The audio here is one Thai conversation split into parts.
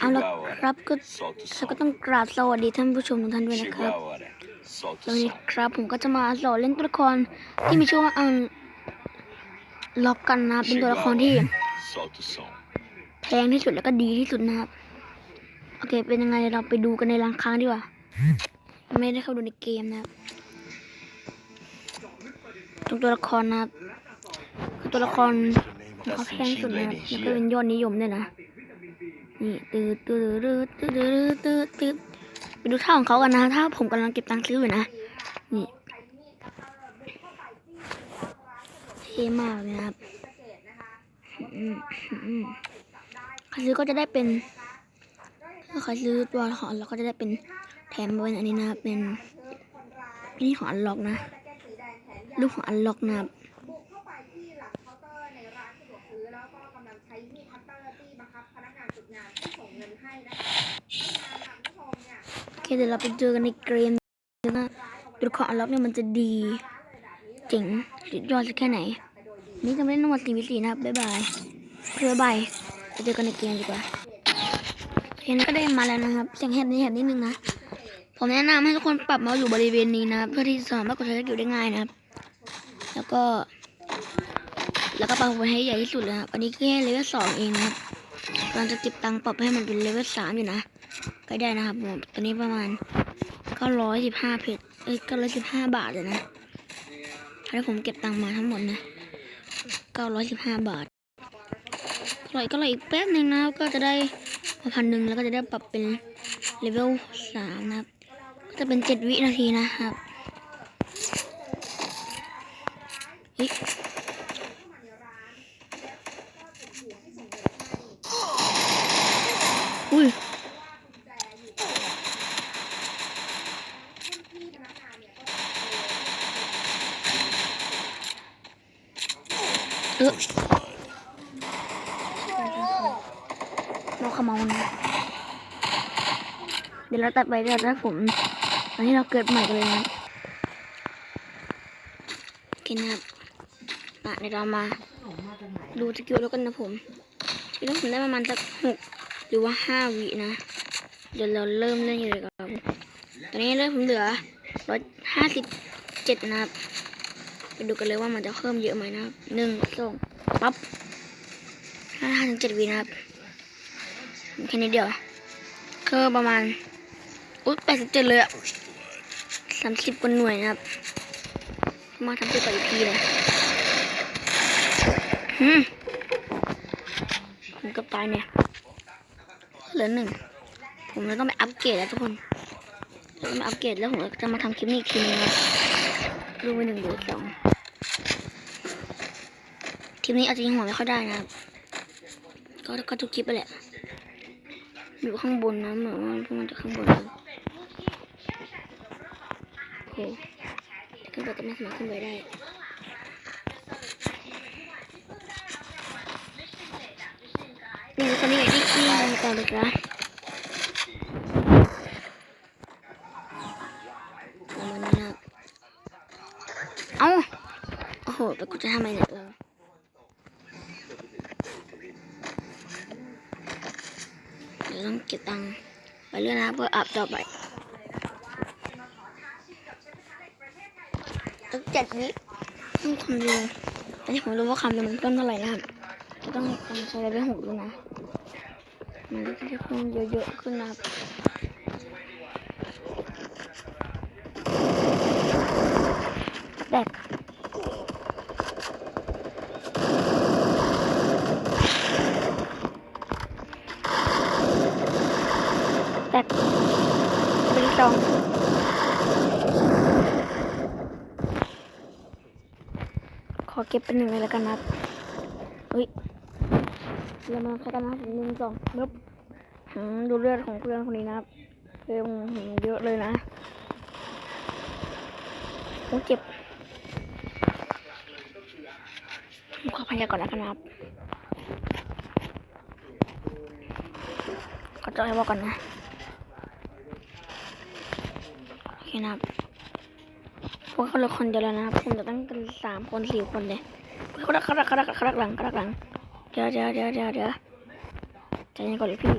เอาละครับก็เราก็ต้องกราบสวัสดีท่านผู้ชมทุกท่านด้วยนะครับวันนี้ครับผมก็จะมาสอนเล่นตัวละครที่มีชื่อว่าอันล็อกกันนะเป็นตัวละครที่แพงที่สุดแล้วก็ดีที่สุดนะครับโอเค เป็นยังไงเราไปดูกันในร้านค้าดีกว่า ไม่ได้เข้าดูในเกมนะครับทุกตัวละครนะครับคือตัวละครเขาแพงสุดนะครับแล้วก็เป็นยอดนิยมด้วยนะ นี่ตืดตืดตืดตืดตืดตืดไปดูท่าของเขากันนะถ้าผมกำลังเก็บตังค์ซื้ออยู่นะ นี่เท่มากเลยนะครับใครซื้อก็จะได้เป็นถ้าใครซื้อตัวละครเราก็จะได้เป็นแถมมาเป็นอันนี้นะเป็นนนี้ขอนล็อกนะรูปขอนล็อกนะครับ เนี่ยโอเคเดี๋ยวเราไปเจอกันในเกมนะตัวละครอัล็อกเนี่ยมันจะดี เจ๋งสุดยอดสักแค่ไหน นี่จะไม่ได้นวดสี่วิสีนะครับบ๊ายบายเพื่อบายไปเจอกันในเกมดีกว่าเห็นก็ได้มาแล้วนะครับเสียงแหบนิดแหบนิดนึงนะผมแนะนำให้ทุกคนปรับมาอยู่บริเวณนี้นะครับเพื่อที่จะสามารถกดใช้สกิลได้ง่ายนะครับ แล้วก็ แล้วก็ปรับไว้ให้ใหญ่ที่สุดเลยครับอันนี้แค่เลเวลสองเองนะครับกำลังจะติดตังค์ปรับให้มันเป็นเลเวลสามอยู่นะ ก็ได้นะครับผมตอนนี้ประมาณเก้าร้อยสิบห้าเพชรเอ้ยเก้าร้อยสิบห้าบาทเลยนะถ้าผมเก็บตังค์มาทั้งหมดนะเก้าร้อยสิบห้าบาทรออีกก็รออีกแป๊บหนึ่งนะก็จะได้มาพันหนึ่งแล้วก็จะได้ปรับเป็นเลเวลสามนะครับก็จะเป็นเจ็ดวินาทีนะครับเฮ้ยอุ้ย เออเราขโมยนะเดี๋ยวเราตัดไปเดี๋ยวถ้าผมตอนนี้เราเกิดใหม่กันเลยนะโอเคนะครับอะเดี๋ยวเรามาดูสกิลแล้วกันนะผมสกิลผมได้ประมาณสักหกหรือว่าห้าวินะ เดี๋ยวเราเริ่มเล่นอยู่เลยครับ ตอนนี้เริ่มผมเหลือร้อยห้าสิบเจ็ดนะครับ ไปดูกันเลยว่ามันจะเพิ่มเยอะไหมนะครับหนึ่งสองปั๊บห้าถึงเจ็ดวินะครับแค่นี้เดียวก็ประมาณอุ๊ยแปดสิบเจ็ดเลยอะสามสิบกว่าหน่วยนะครับ มาทำตัวกับอีพีเลยหืมผมกับตายเนี่ยเหลือหนึ่งผมเลยต้องไปอัปเกรดแล้วทุกคนต้องไปอัปเกรดแล้วผมจะมาทำคลิปนี้อีกทีนึงนะดูไปหนึ่งดูสอง คลิปนี้อาจจะยังหัวไม่ค่อยได้นะครับ ก็ก็ทุกคลิปไปแหละอยู่ข้างบนนะเหมือนว่าพวกมันจะข้างบนโอ้โหขึ้นไปก็ไม่สามารถขึ้นไปได้นี่คนนี้ไงที่ที่ลงต่อเลยจ้ะเอ้าโอ้โหแต่กูจะทำไรเนี่ย เรื่อยนะครับเพื่ออัพต่อไปตั้งเจ็ดวิต้องทำเร็วอันนี้ผมรู้ว่าคำเร็วมันต้นเท่าไหร่นะครับต้องต้องใช้เลเวลหกด้วยนะ มันก็จะเพิ่มเยอะๆขึ้นนะครับ บกเป็นสองขอเก็บเป็นหนึ่งเลยแล้วกันนะเฮ้ยเรามาพัฒนาถึงหนึ่งสองปึ๊บดูเลือดของเพื่อนคนนี้นะครับเลือดหืมเยอะเลยนะโอ้เจ็บผมขอพยาก่อนนะครับขอจอยบอกก่อนนะ นครับพวกเขาละคนเดียวแล้วนะครับผมจะตั้งกันสามคนสี่คนเลยเขารักเขาดักเขาดักเขาดักหลังเขาดักหลังเดี๋ยวเดี๋ยวเดี๋ยวเดี๋ยวเดี๋ยวใจเย็นก่อนเลยพี่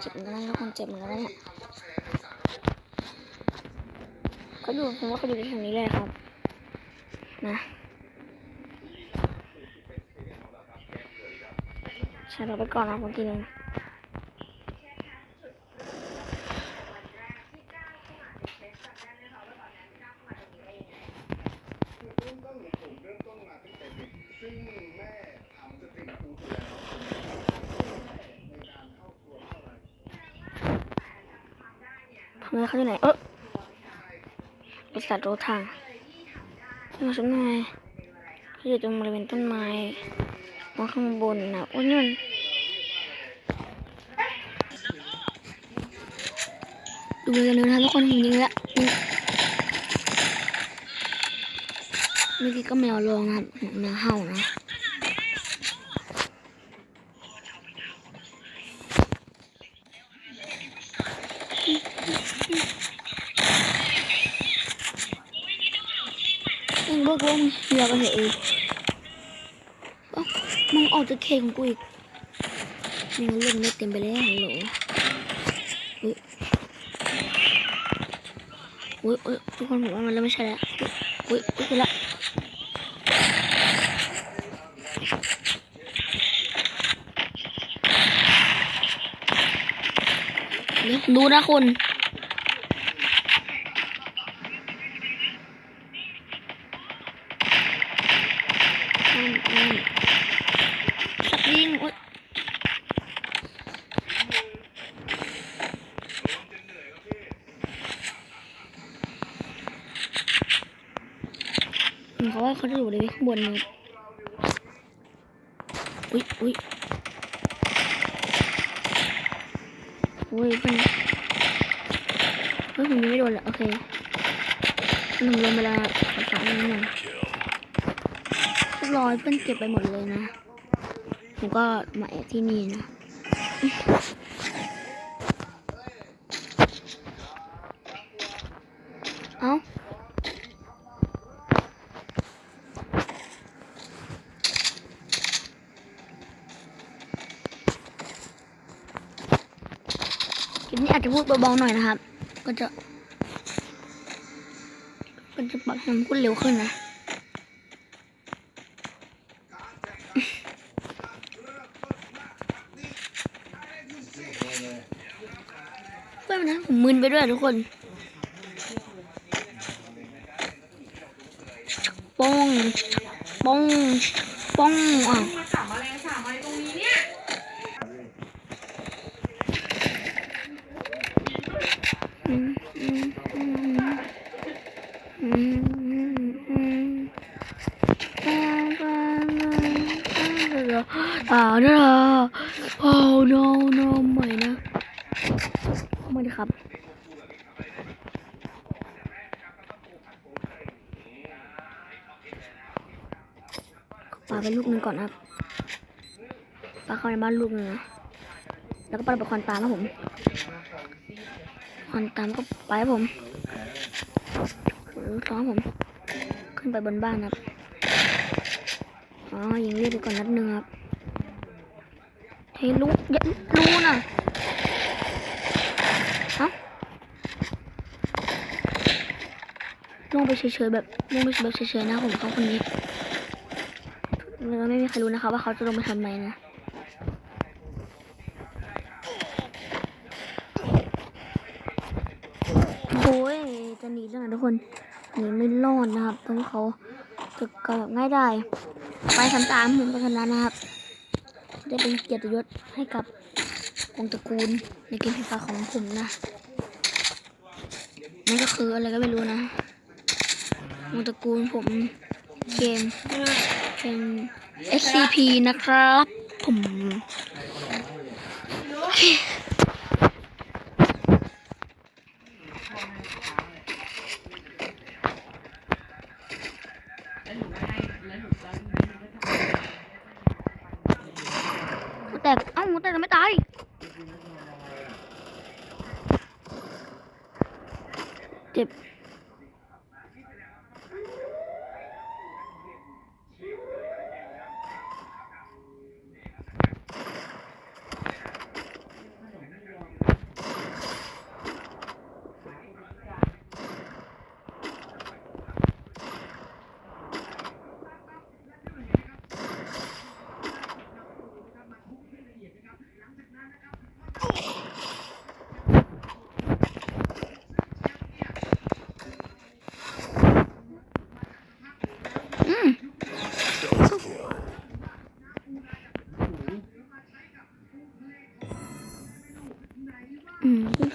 เจ็บเหมือนกันนะคนเจ็บเหมือนกันเนี่ยเขาอยู่ผมว่าเขาอยู่ในทางนี้เลยครับ นะ ใช้เราไปก่อนนะผมทีนึงทำไมเขาอยู่ไหน เออบริษัทรถทางมาชั้นไงเขาอยู่ตรงบริเวณต้นไม้มองข้างบนนะโอ้ยนี่มัน ดูเลยกันเลยนะทุกคนจริงๆแล้วเมื่อกี้ก็แมวร้องนะครับแมวเห่านะมึงบอกว่ามึงเชื่อกันเหรอเออเอ้ามึงออกจากเขตของกูอีกมึงเล่นไม่เต็มไปแล้วฮัลโหล อุ้ยอุ้ยทุกคนผมว่ามันเริ่มไม่ใช่แล้วอุ้ยอุ้ยไปละดูนะคุณ เขาว่าเขาจะอยู่ในข้างบนนะอุ้ยอุ้ยอุ้ยเพ่นเฮ้ยผมยังไม่โดนเลยโอเคหนุ่มลงไปแล้วขอสามนิดหนึ่งเรียบร้อยเพื่อนเก็บไปหมดเลยนะ ผมก็มาแอบที่นี่นะ เอ้า คลิปนี้อา จะพูดเบาๆหน่อยนะครับ ก็จะ ก็จะปรับให้มันพูดเร็วขึ้นนะเพื่อนมันนะผมมึนไปด้วยทุกคนป้องป้องป้องอะ มาจับแมลงสาบอะไรตรงนี้เนี่ย อ่าอ่าอ่าเด้อโอ้ no no ใหม่นะไม่ได้ครับปลาไปลูกหนึงก่อนนะครับปาเข้าในบ้านลูกหนึงนะแล้วก็ปลาไปควันตามครับผม คนตามก็ไปครับผมลูกซ้อมผม ขึ้นไปบนบ้านครับ อ๋อยิงเลือดไปก่อนนัดหนึ่งครับเฮ้ยลูกย่าลูกน่ะฮะลงไปเฉยๆแบบลงไปแบบเฉยๆนะผมเขาคนนี้แล้วไม่มีใครรู้นะคะว่าเขาจะลงไปทำไมนะ โอ้ยจะหนีเรื่องไหนทุกคนหนีไม่รอดนะครับเพราะว่าเขาจะกแบบง่ายได้ ไปทำตามผมไปทำนั้นนะครับ จะเป็นเกียรติยศให้กับวงตระกูลในเกมไฟฟ้าของผมนะนั่นก็คืออะไรก็ไม่รู้นะวงตระกูลผมเกมเกม SCP นะครับ ผมโอเค หัวแตกเอ้าหัวแตกแต่ ไม่ตายเจ็บ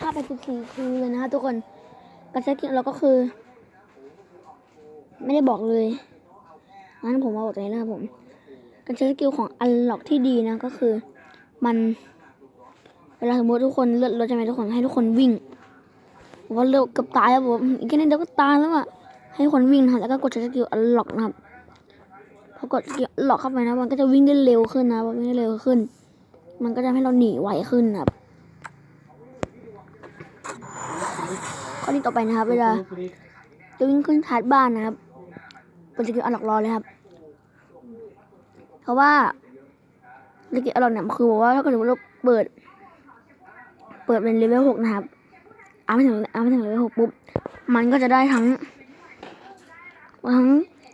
าไปสิบสี่คือเลยนะฮะทุกคนการใช้กิจเราก็คือ ไม่ได้บอกเลยงั้นผมมาบอกตรงนี้นะครับผมการใช้สกิลของอันล็อกที่ดีนะก็คือ มันเวลาสมมติทุกคนเลือดลดใช่ไหมทุกคนให้ทุกคนวิ่งว่าเลือดเกับตายแล้วผมอีกแค่นิดเดียวก็ตายแล้วอะให้คนวิ่งนะแล้วก็กดใช้สกิลอันล็อกนะครับพอกดสกิลล็อกเข้าไปนะมันก็จะวิ่งได้เร็วขึ้นนะวิ่งได้เร็วขึ้น มันก็จะให้เราหนีไวขึ้นนะครับ ข้อที่ต่อไปนะครับ เวลาจะวิ่งขึ้นทาร์ดบ้านนะครับกดสกิลอันล็อกรอเลยครับ เพราะว่าสกิลอันล็อกเนี่ยคือบอกว่าถ้าเกิดเราเปิด เปิดเป็นเลเวลหกนะครับเอาไปถึงเอาไปถึงเลเวลหกปุ๊บมันก็จะได้ทั้ง ทั้ง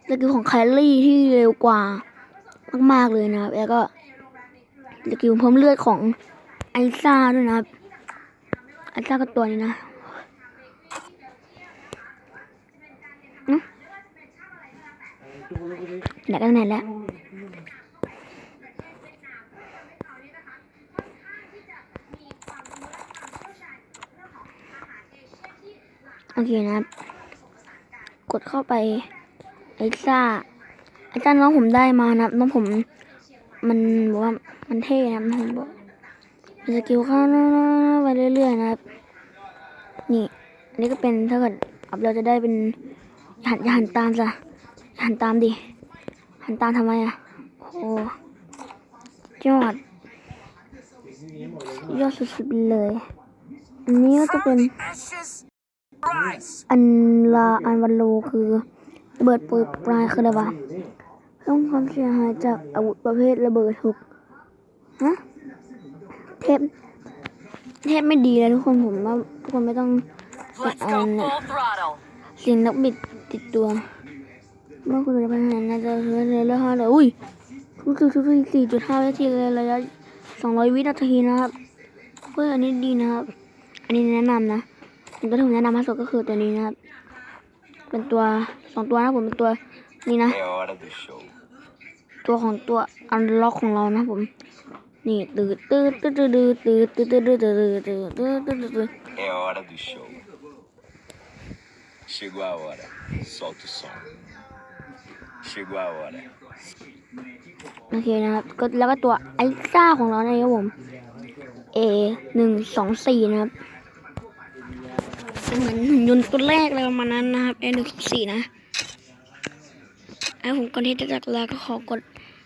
สกิลของแคลรี่ที่เร็วกว่ามากๆเลยนะครับ แล้วก็สกิลเพิ่มเลือดของไอซ่าด้วยนะครับไอซ่าก็ตัวนี้นะอื้อ ไหนกันไหนแล้วโอเคนะครับ กดเข้าไปไอซ่าไอซ่าน้องผมได้มานะครับน้องผมมันบอกว่ามันเท่นะครับน้องผมบอกมันสกิลเข้าไปเรื่อยๆนะครับ นี่อันนี้ก็เป็นถ้าเกิดอัพเราจะได้เป็นหันหันตามจ้ะ หันตามดิ หันตามทำไมอะ โอ้ยอด ยอดสุดๆไปเลย อันนี้ก็จะเป็น อันลาอันวันโลคือระเบิดโปรยปลายคืออะไรวะเพิ่มความเสียหายจากอาวุธประเภทระเบิดถูกฮะ เทป เทปไม่ดีเลยทุกคนผมว่าทุกคนไม่ต้องแกะ Let's อัน go เนี่ย full throttle. สิ่งนักบิดติดตัว เมื่อคุณจะไปหาน่าจะเรือเรือเรือห้าเลยอุ้ยคือคือคือสี่จุดห้าวินาทีเลยระยะสองร้อยวินาทีนะครับเพื่อันนี้ดีนะครับ อันนี้แนะนำนะผมตัวที่ผมแนะนำมาสุดก็คือตัวนี้นะครับ เป็นตัวสองตัวนะผมเป็นตัวนี้นะ ตัวของตัวอันล็อกของเรานะผม นี่ตืดตืดตืดตืดตืดตืดตืดตืดตืดตืดตืดตืดตืด É hora do show. Chegou a hora. Solta o som. Chegou a hora. โอเคนะครับก็แล้วก็ตัวไอซ่าของเรานะครับผม A หนึ่งสองสี่นะครับเหมือนหุ่นยนต์ตัวแรกเลยประมาณนั้นนะครับ A หนึ่งสองสี่นะไอ้ผมก่อนที่จะจากลาก็ขอกด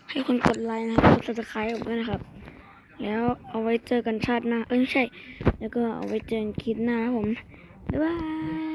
ให้คนกดไลค์นะครับกด subscribe ผมด้วยนะครับ แล้วเอาไว้เจอกันชาติหน้าเอ้ยไม่ใช่ แล้วก็เอาไว้เจอกันคลิปหน้านะครับผมบ๊ายบาย